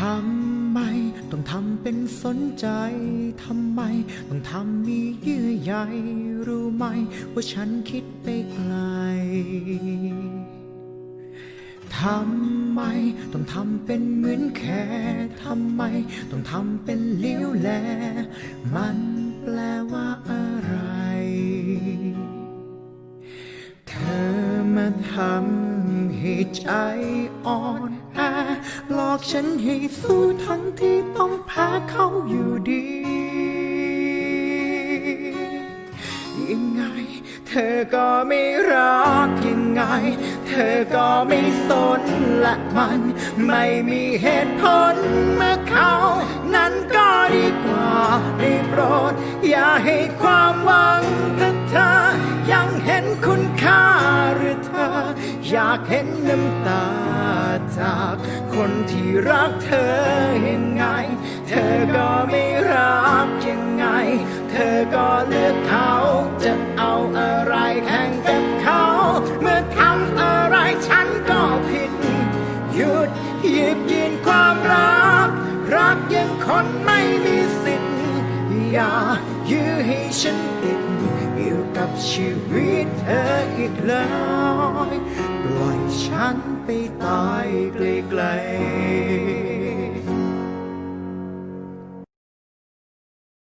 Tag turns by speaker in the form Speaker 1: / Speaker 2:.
Speaker 1: ทำไม ต้องทำเป็นสนใจ ทำไม ต้องทำมีเยื่อใยรู้ไหม ว่าฉันคิดไปไกลทำไม ต้องทำเป็นเหมือนแค่ทำไม ต้องทำเป็นเลี้ยวแล มันแปลว่าอะไร เธอมาทำ ให้ใจอ่อนแอหลอกฉันให้สู้ทั้งที่ต้องแพ้เขาอยู่ดี ยังไง เธอก็ไม่รักยังไง เธอก็ไม่สนและมัน ไม่มีเหตุผลเมื่อเขา นั้นก็ดีกว่าได้โปรด อย่าให้ความหวังแต่เธอยังเห็น อยากเห็นน้ำตาจากคนที่รักเธอยังไง เธอก็ไม่รักยังไง เธอก็เลือกเขาจะเอาอะไรแข่งกับเขา เมื่อทำอะไรฉันก็ผิด หยุดหยิบยินความรัก รักยังคนไม่มีสิทธิ์อย่ายื้อให้ฉันติดอยู่ ชีวิตเธออีกเลยปล่อยฉันไปตายไกลๆ